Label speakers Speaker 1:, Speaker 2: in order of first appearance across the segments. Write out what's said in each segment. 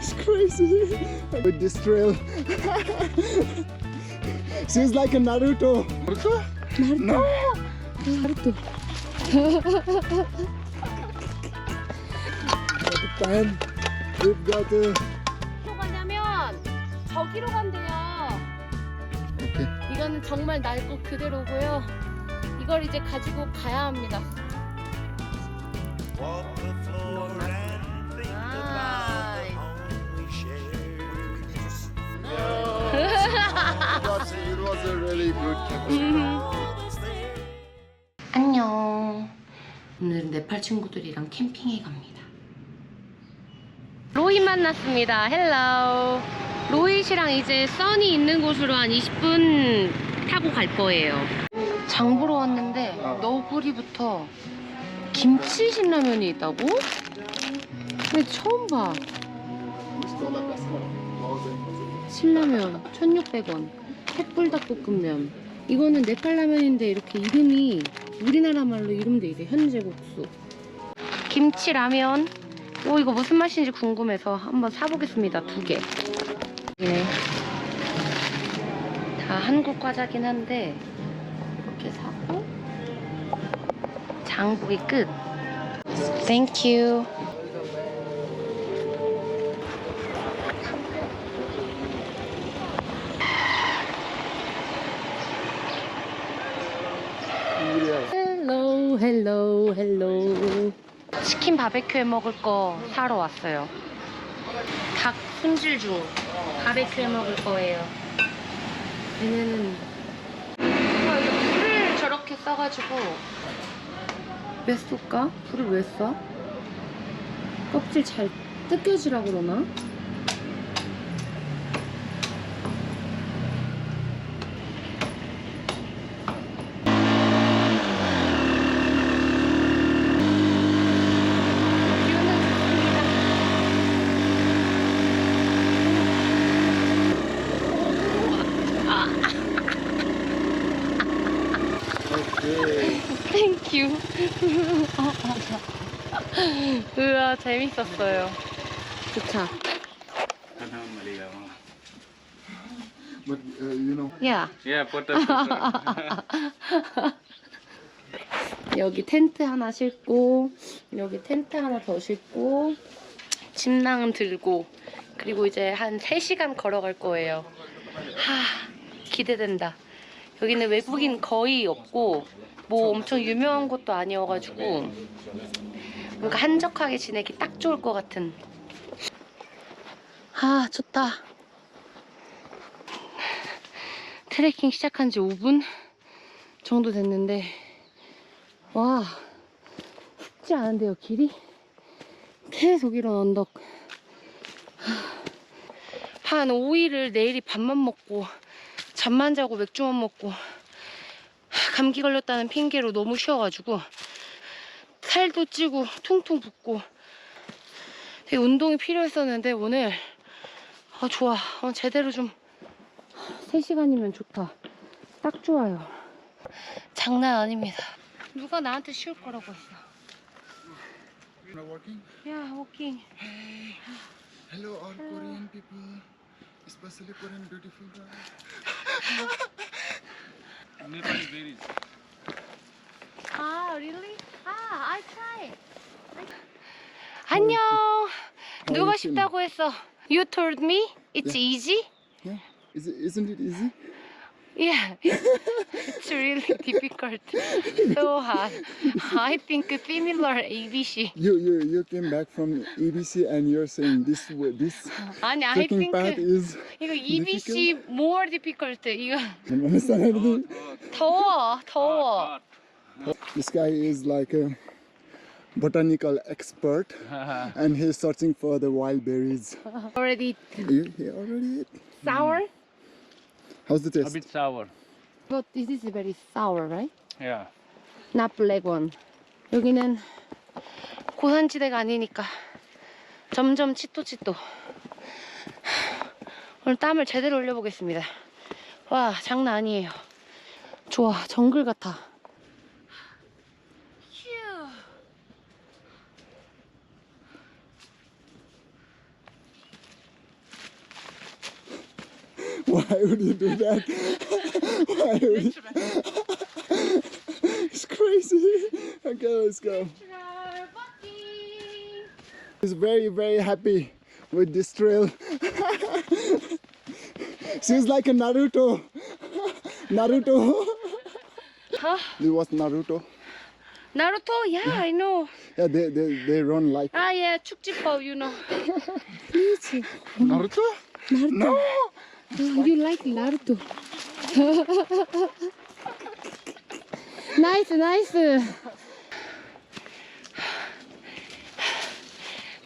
Speaker 1: it's crazy with this trail. She's like a Naruto. Naruto? No.
Speaker 2: 나루토.
Speaker 1: Got the time. We've got a.
Speaker 2: 어디로 가냐면 저기로 간대요.
Speaker 1: Okay.
Speaker 2: 이거는 정말 날 것 그대로고요. 이걸 이제 가지고 가야 합니다.
Speaker 1: It trip.
Speaker 2: 안녕. 오늘은 네팔 친구들이랑 캠핑에 갑니다. 로이 만났습니다. 헬로. 로이시랑 이제 써니 있는 곳으로 한 20분 타고 갈 거예요. 장 보러 왔는데 너구리부터 김치 신라면이 있다고? 근데 처음 봐. 신라면 1,600원. 햇불 닭볶음면. 이거는 네팔 라면인데 이렇게 이름이 우리나라 말로 이름돼 있어요. 현재국수. 김치 라면. 오 이거 무슨 맛인지 궁금해서 한번 사보겠습니다. 두 개. 네. 다 한국 과자긴 한데 이렇게 사고 장보기 끝. 땡큐. 바베큐 해 먹을 거 사러 왔어요 닭 손질 중 바베큐 해 먹을 거예요 얘네는 불을 저렇게 써가지고 왜 쏠까? 불을 왜 써? 껍질 잘 뜯겨지라 그러나? 기운은 좋습니다.
Speaker 1: Okay.
Speaker 2: 땡큐. 재밌었어요. 좋다.
Speaker 1: But uh, you know,
Speaker 2: 야,
Speaker 3: Yeah, put a photo.
Speaker 2: 여기 텐트 하나 싣고, 여기 텐트 하나 더 싣고, 침낭 들고, 그리고 이제 한 3시간 걸어갈 거예요. 하, 기대된다. 여기는 외국인 거의 없고, 뭐 엄청 유명한 곳도 아니어가지고, 뭔가 한적하게 지내기 딱 좋을 것 같은. 아, 좋다. 트레킹 시작한 지 5분 정도 됐는데, 와, 쉽지 않은데요, 길이? 계속 이런 언덕. 한 5일을 내일이 밥만 먹고, 잠만 자고 맥주만 먹고, 감기 걸렸다는 핑계로 너무 쉬어가지고, 살도 찌고, 퉁퉁 붓고, 되게 운동이 필요했었는데, 오늘, 아, 좋아. 어, 제대로 좀, 3시간이면 좋다. 딱 좋아요. 장난 아닙니다. 누가 나한테 쉬울 거라고 했어.
Speaker 1: working.
Speaker 2: 야, 워킹.
Speaker 1: Hello, all Korean people, especially Korean beautiful girls.
Speaker 3: Nepali berries.
Speaker 2: 아, really? 아, I try. 안녕. 누가
Speaker 1: you
Speaker 2: 쉽다고 했어? You told me it's easy?
Speaker 1: Yeah, is it, isn't it easy?
Speaker 2: Yeah, it's really difficult. So hard. I think similar ABC.
Speaker 1: You you you came back from EBC and you're saying this way- this
Speaker 2: 아니, I
Speaker 1: trekking
Speaker 2: think
Speaker 1: path is.
Speaker 2: 이거 EBC more difficult. 이거
Speaker 1: I don't understand anything.
Speaker 2: 더워, 더워.
Speaker 1: This guy is like a botanical expert, and he's searching for the wild berries.
Speaker 2: Already
Speaker 1: You he already ate?
Speaker 2: sour?
Speaker 1: How's the
Speaker 3: A
Speaker 1: taste?
Speaker 3: bit sour.
Speaker 2: But this is very sour, right?
Speaker 3: Yeah.
Speaker 2: not black one. 여기는 고산지대가 아니니까 점점 치또치또. 오늘 땀을 제대로 흘려보겠습니다. 와, 장난 아니에요. 좋아, 정글 같아.
Speaker 1: Why would you do that? Why would you? it's crazy. Okay, let's go. He's very, very happy with this trail. She's like a Naruto. Naruto.
Speaker 2: Huh?
Speaker 1: It was Naruto?
Speaker 2: Naruto, yeah, I know.
Speaker 1: Yeah, they, they, they run like.
Speaker 2: Ah, yeah, Chukjipao, you know.
Speaker 1: Naruto?
Speaker 2: Naruto?
Speaker 1: No!
Speaker 2: You like Naruto. 나이스, 나이스.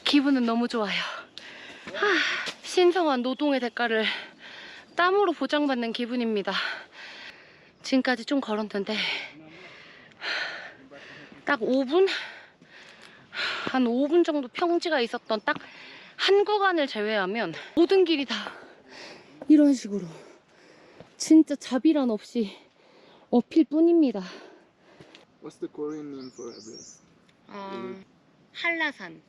Speaker 2: 기분은 너무 좋아요. 하, 신성한 노동의 대가를 땀으로 보장받는 기분입니다. 지금까지 좀 걸었는데 딱 5분? 한 5분 정도 평지가 있었던 딱 한 구간을 제외하면 모든 길이 다 이런 식으로 진짜 자비란 없이 어필 뿐입니다.
Speaker 1: What's the Korean name for Everest?
Speaker 2: 어, 한라산,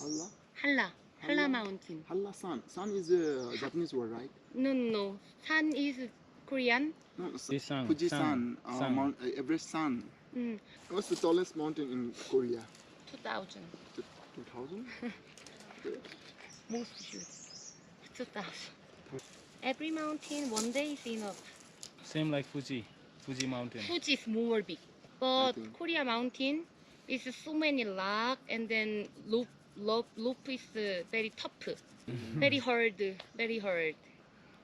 Speaker 1: Halla?
Speaker 2: 한라, 한라 마운틴.
Speaker 1: Halla San. San is a Japanese word, right?
Speaker 2: No, no, no. 산 is Korean.
Speaker 1: No,
Speaker 3: Fujisan.
Speaker 1: Fuji San.
Speaker 3: San.
Speaker 1: Uh,
Speaker 3: San.
Speaker 1: Mount, uh, Everest San.
Speaker 2: 음,
Speaker 1: What's the tallest mountain in Korea?
Speaker 2: 2000.
Speaker 1: 2000?
Speaker 2: Most should. 2000. Every mountain one day is enough.
Speaker 3: Same like Fuji. Fuji mountain.
Speaker 2: Fuji is more big, but
Speaker 1: think.
Speaker 2: Korea mountain is so many rock and then loop, loop, loop is uh, very tough, very hard, very hard.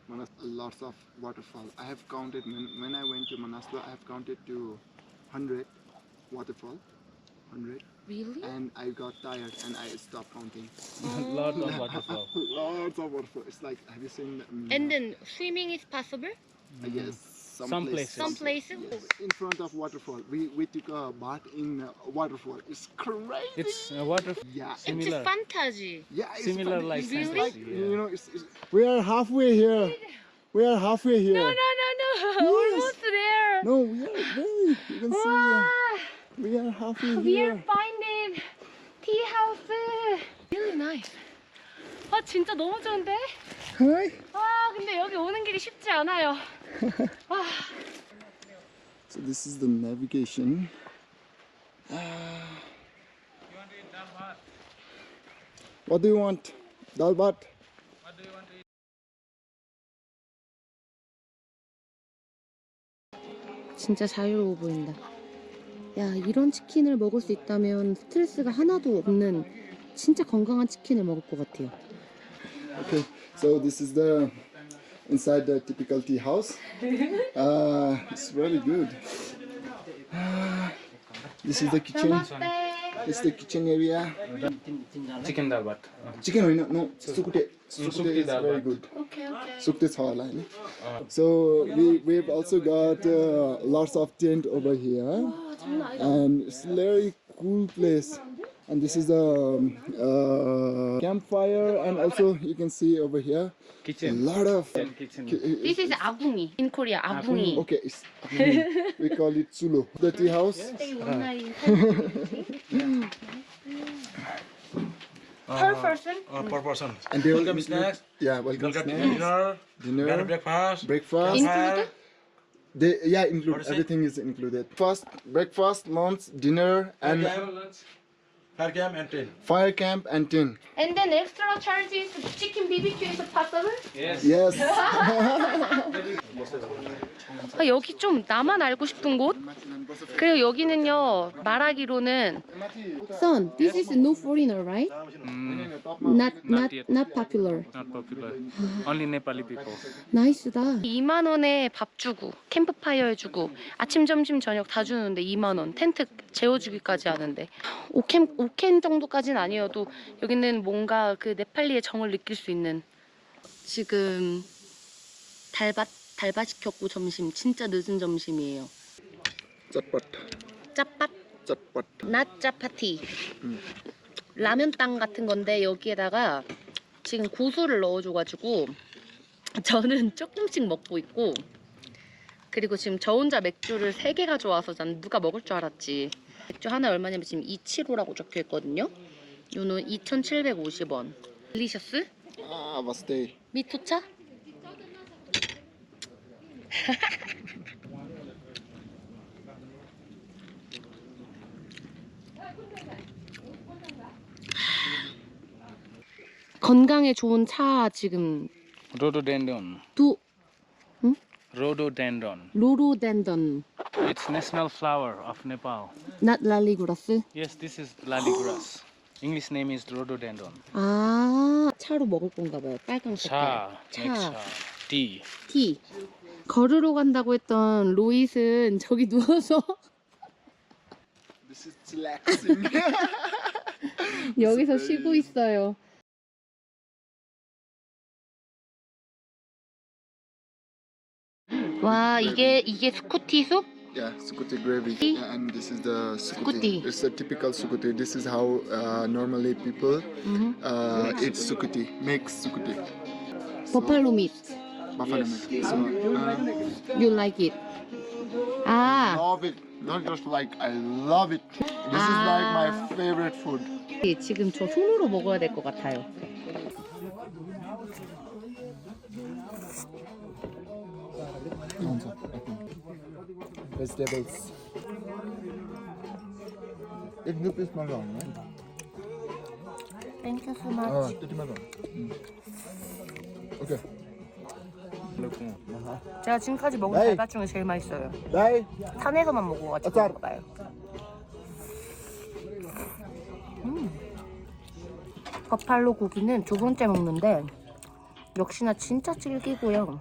Speaker 1: Manas, lots of waterfall. I have counted when, when I went to Manaslu. I have counted to 100 waterfall, 100,
Speaker 2: Really?
Speaker 1: and I got tired and I stopped counting.
Speaker 3: Lot of waterfall.
Speaker 1: lots of waterfall. It's like have you seen? Um,
Speaker 2: And then swimming is possible?
Speaker 1: uh, yes, some,
Speaker 3: Some
Speaker 1: places.
Speaker 3: places.
Speaker 2: Some places?
Speaker 1: Yes. In front of waterfall, we we took a bath in uh, waterfall. It's crazy.
Speaker 3: It's a water.
Speaker 1: yeah,
Speaker 2: It's
Speaker 3: Similar.
Speaker 2: a fantasy.
Speaker 1: yeah, it's
Speaker 3: Similar
Speaker 1: funny.
Speaker 3: like
Speaker 1: It's
Speaker 2: Really?
Speaker 1: like
Speaker 3: fantasy,
Speaker 1: you know, it's, it's, we are halfway here. We are halfway here.
Speaker 2: No, no, no, no.
Speaker 1: Yes.
Speaker 2: Almost there.
Speaker 1: No, we are very. You can see. uh,
Speaker 2: Wow.
Speaker 1: we are halfway
Speaker 2: We are
Speaker 1: here.
Speaker 2: finding nice. 아 진짜 너무 좋은데?
Speaker 1: Hi.
Speaker 2: 아 근데 여기 오는 길이 쉽지 않아요. 아,
Speaker 1: So this is the navigation. What do you want? Dal bhat?
Speaker 2: 진짜 자유로워 보인다. 야 이런 치킨을 먹을 수 있다면 스트레스가 하나도 없는 진짜 건강한 치킨을 먹을 것 같아요.
Speaker 1: Okay, so this is the inside the typical tea house. Uh, it's really good. This is the kitchen. This is the kitchen area.
Speaker 3: Chicken dal bat.
Speaker 1: Chicken होइन no sukute. Sukute
Speaker 3: sukte
Speaker 1: is
Speaker 3: dal
Speaker 1: very
Speaker 3: bhat.
Speaker 1: good.
Speaker 2: 오케이 오케이.
Speaker 1: Sukte छ होला होइन? So we we've also got uh, lots of tent over here.
Speaker 2: 와 장난 아니다.
Speaker 1: and it's a very cool place and this is the um, uh, campfire and also you can see over here
Speaker 3: kitchen a
Speaker 1: lot of
Speaker 3: kitchen,
Speaker 2: kitchen. Uh, this is abungi in korea abungi
Speaker 1: okay it's we call it sulo the tea house
Speaker 2: ah. per ah. person.
Speaker 4: Uh, per person.
Speaker 1: And they
Speaker 4: welcome snacks.
Speaker 1: Yeah, welcome snacks.
Speaker 4: Dinner,
Speaker 1: dinner,
Speaker 4: dinner, breakfast,
Speaker 1: breakfast.
Speaker 2: Included?
Speaker 1: They, yeah, include everything is included. First breakfast, lunch, dinner, and.
Speaker 4: Fire camp and tin.
Speaker 1: fire camp and tent
Speaker 2: And then extra charges chicken BBQ is possible?
Speaker 3: Yes.
Speaker 1: yes
Speaker 2: 아, 여기 좀 나만 알고 싶은 곳? 그리고 여기는요 말하기로는 Son, this is no foreigner, right?
Speaker 3: Mm,
Speaker 2: Not
Speaker 3: Not
Speaker 2: not popular.
Speaker 3: not popular. Only Nepali people.
Speaker 2: 나이스다. 2만 원에 밥 주고 캠프파이어 해주고 아침 점심 저녁 다 주는데 2만 원 텐트 재워주기까지 하는데 5캔 5캔 정도까지는 아니어도 여기는 뭔가 그 네팔리의 정을 느낄 수 있는 지금 달밭 달밭 시켰고 점심 진짜 늦은 점심이에요.
Speaker 1: chatpat
Speaker 2: 짭밭
Speaker 1: chatpat
Speaker 2: 낫짜파티. 라면 땅 같은 건데 여기에다가 지금 고수를 넣어줘가지고 저는 조금씩 먹고 있고 그리고 지금 저 혼자 맥주를 3개 가져와서 난 누가 먹을 줄 알았지. 맥주 하나 얼마냐면 지금 275라고 적혀있거든요. 요는 2,750원. 딜리셔스?
Speaker 1: ah vaste
Speaker 2: 미토차? 건강에 좋은 차 지금
Speaker 3: Rhododendron.
Speaker 2: 두
Speaker 3: Rhododendron.
Speaker 2: 로로덴던
Speaker 3: It's national flower of Nepal.
Speaker 2: not 랄리구라스
Speaker 3: Yes, this is lally English name is rhododendron.
Speaker 2: 아 차로 먹을 건가 봐요 빨강 색깔
Speaker 3: Cha. Make
Speaker 2: 차.
Speaker 3: cha. Tea.
Speaker 2: 티 걸으러 간다고 했던 로잇은 저기 누워서. 여기서 쉬고 있어요 와 이게 이게 스쿠티 숲?
Speaker 1: yeah, sukuti gravy.
Speaker 2: Tea?
Speaker 1: And this is the sukuti.
Speaker 2: Sukuti.
Speaker 1: It's a typical sukuti. This is how uh, normally people
Speaker 2: 음.
Speaker 1: uh, eat sukuti, makes sukuti.
Speaker 2: 버팔로 밋
Speaker 1: Buffalo meat. So, uh,
Speaker 2: You like it 아
Speaker 1: love it. Not just like I love it. This is like my favorite food.
Speaker 2: 지금 저 손으로 먹어야 될 것 같아요
Speaker 1: Vegetables. It rupees malong, right?
Speaker 2: 땡큐 소마치
Speaker 1: Oh, titi malong. Okay.
Speaker 2: 제가 지금까지 먹은. 달걀 중에 제일 맛있어요
Speaker 1: Bye.
Speaker 2: 산에서만 먹어가지고
Speaker 1: 아짜.
Speaker 2: 그런가 봐요 음. 버팔로 고기는 두 번째 먹는데 역시나 진짜 질기고요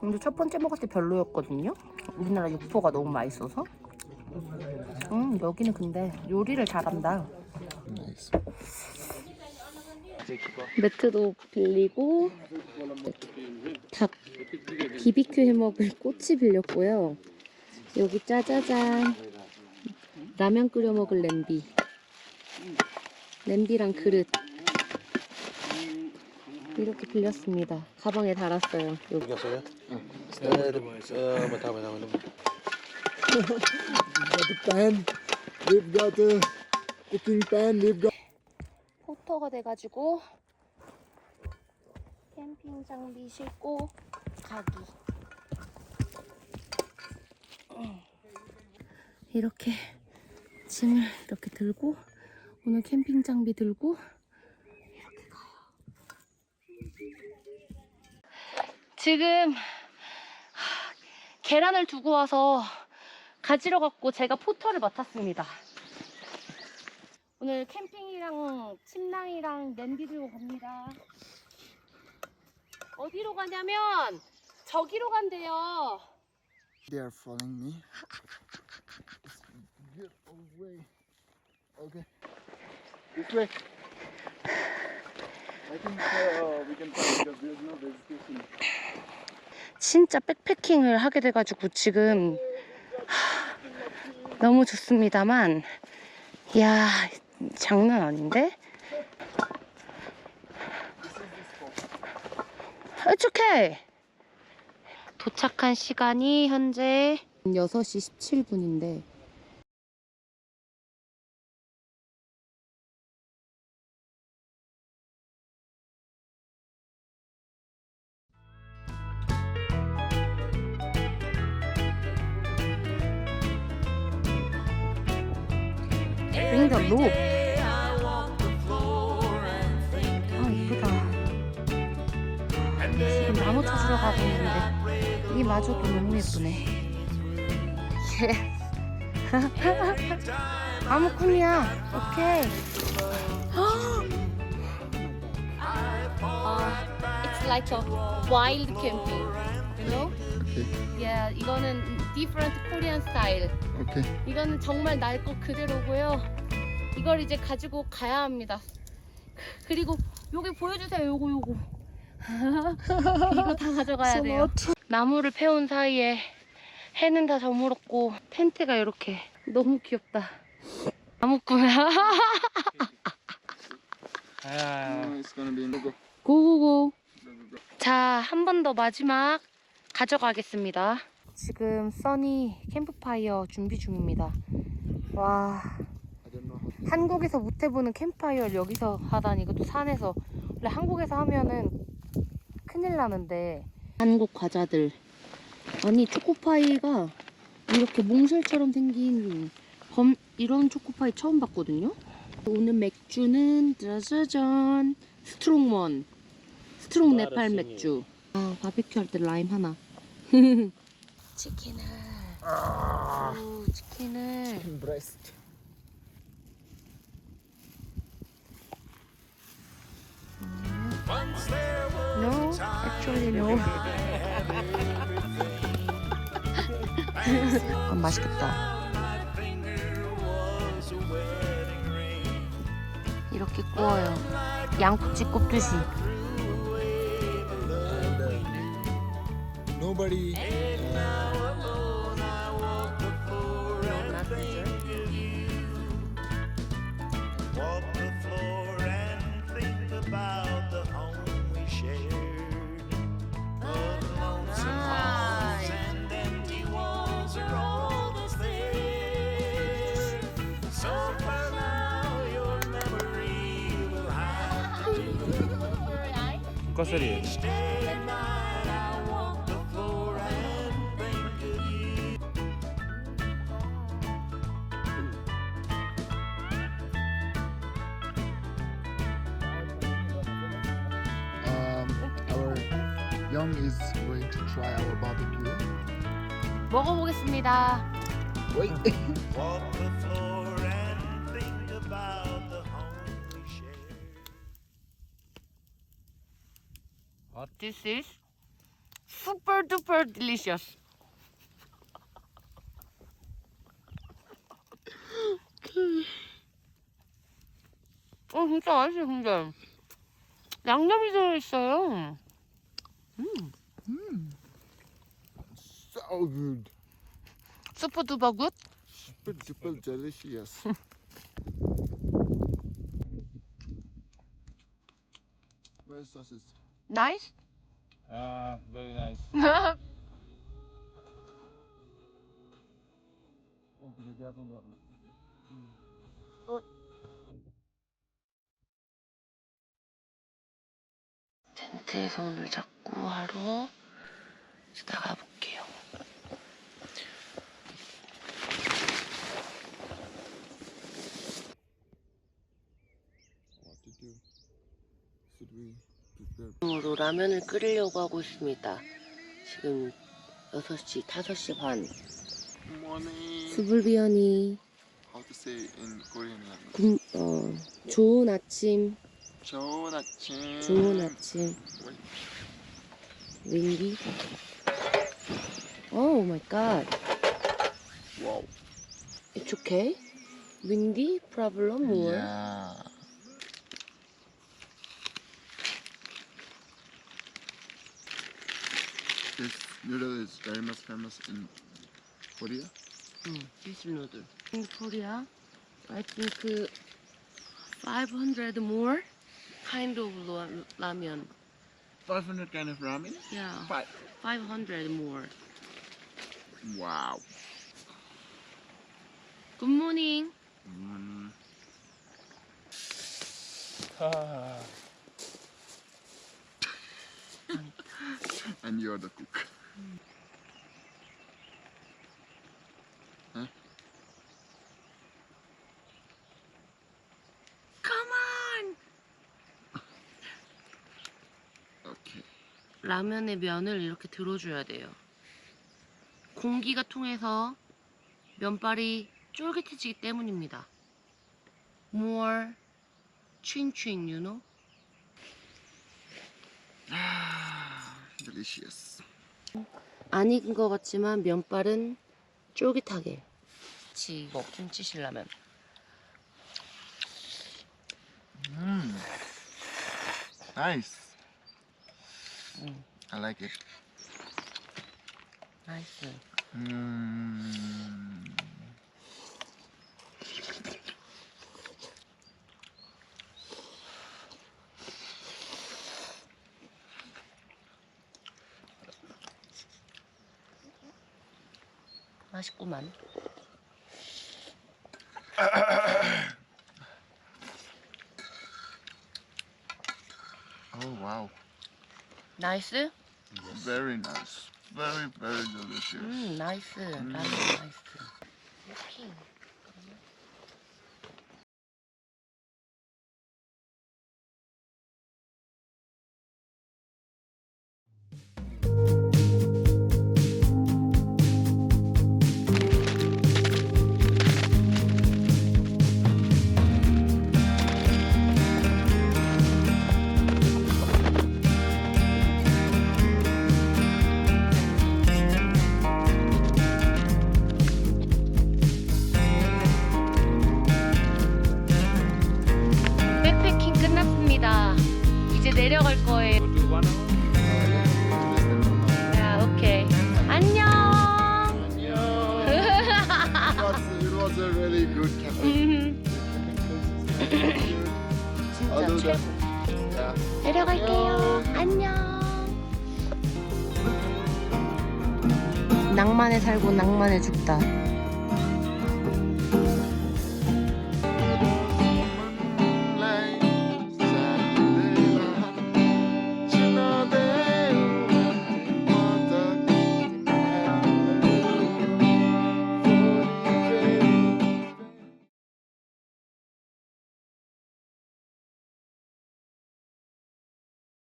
Speaker 2: 근데 첫 번째 먹을 때 별로였거든요 우리나라 육포가 너무 맛있어서 음 여기는 근데 요리를 잘한다. 매트도 빌리고 닭 BBQ 해 먹을 꼬치 빌렸고요. 여기 짜자잔 라면 끓여 먹을 냄비 냄비랑 그릇 이렇게 빌렸습니다. 가방에 달았어요. 여기.
Speaker 4: Eh, eh.
Speaker 1: We've got a cooking pan. We've got.
Speaker 2: 포터가 돼가지고 캠핑 장비 싣고 가기. 이렇게 짐을 이렇게 들고 오늘 캠핑 장비 들고 이렇게 가요. 지금 하, 계란을 두고 와서 가지러 갔고 제가 포터를 맡았습니다. 오늘 캠핑이랑 침낭이랑 냄비 들고 갑니다. 어디로 가냐면 저기로 간대요.
Speaker 1: They are following me. Get away. Okay. This way. I think uh, we can find because there's no vegetation.
Speaker 2: 진짜 백패킹을 하게 돼가지고 지금 하, 너무 좋습니다만, 야 장난 아닌데? It's okay. 도착한 시간이 현재 6시 17분인데 Bring the rope. 가고 있는데 이 마저도 너무 예쁘네. 예. 아무꾼이야. 오케이. 아, it's like a wild camping, you know?
Speaker 1: Okay.
Speaker 2: Yeah, 이거는 different Korean style.
Speaker 1: Okay.
Speaker 2: 이거는 정말 날 것 그대로고요. 이걸 이제 가지고 가야 합니다. 그리고 요게 보여주세요. 요거 요거. 이거 다 가져가야 돼요. 나무를 패온 사이에 해는 다 저물었고 텐트가 이렇게 너무 귀엽다. 나무꾼.
Speaker 1: It's gonna be no go.
Speaker 2: 고고고. 자, 한 번 더 마지막 가져가겠습니다. 지금 써니 캠프파이어 준비 중입니다. 와. 한국에서 못 해보는 캠프파이어를 여기서 하다니 이것도 산에서 원래 한국에서 하면은 큰일 나는데 한국 과자들 아니 초코파이가 이렇게 몽쉘처럼 생긴 범 이런 초코파이 처음 봤거든요. 오늘 맥주는 짜자잔 스트롱원 스트롱 네팔 맥주. 아 바베큐 할 때 라임 하나. 치킨을 오, 치킨을
Speaker 1: breast.
Speaker 2: No, no. 아, 맛있겠다. 이렇게 구워요. 양꼬치 굽듯이.
Speaker 1: Nobody.
Speaker 5: Walk do.
Speaker 3: Kosari.
Speaker 2: This is super duper delicious. 어 진짜 맛있어 근데 양념이 들어있어요.
Speaker 1: so good.
Speaker 2: super duper good.
Speaker 1: Super duper delicious. Where's sausage?
Speaker 2: Nice.
Speaker 3: Ah, very nice.
Speaker 2: 텐트에서 오늘 자꾸 하루 나가 볼게요.
Speaker 1: What to do? Should we?
Speaker 2: 으로 라면을 끓이려고 하고 있습니다. 지금 6시, 5시 반. 수불비언이
Speaker 1: How to say in Korean language?
Speaker 2: 군, 어, 좋은 아침,
Speaker 1: 좋은 아침.
Speaker 2: 좋은 아침. 윈디. 오 마이 갓.
Speaker 1: Wow.
Speaker 2: It's okay. Windy problem more.
Speaker 1: Yeah. Noodle is very much famous in Korea.
Speaker 2: 응, fish noodle. In Korea, I think 500 more kind of ramen.
Speaker 1: 500 kind of ramen.
Speaker 2: Yeah,
Speaker 1: Five.
Speaker 2: 500 more.
Speaker 1: Wow.
Speaker 2: Good morning.
Speaker 1: Mm.
Speaker 3: Ah,
Speaker 1: And you're the cook.
Speaker 2: Come on. 라면의 면을 이렇게 들어줘야 돼요. 공기가 통해서 면발이 쫄깃해지기 때문입니다. More chin chin, you know?
Speaker 1: Delicious.
Speaker 2: 안 익은 것 같지만 면발은 쫄깃하게. 김치 이거 김치 신라면.
Speaker 1: Mm. Nice.
Speaker 2: Mm.
Speaker 1: I like it.
Speaker 2: 나이스.
Speaker 1: Mm. oh wow.
Speaker 2: 나이스? Yes.
Speaker 1: Very nice. Very very delicious.
Speaker 2: 음, 나이스. 나이스.
Speaker 1: 나이스.
Speaker 2: 내려갈게요. 안녕. 낭만에 살고 낭만에 죽다.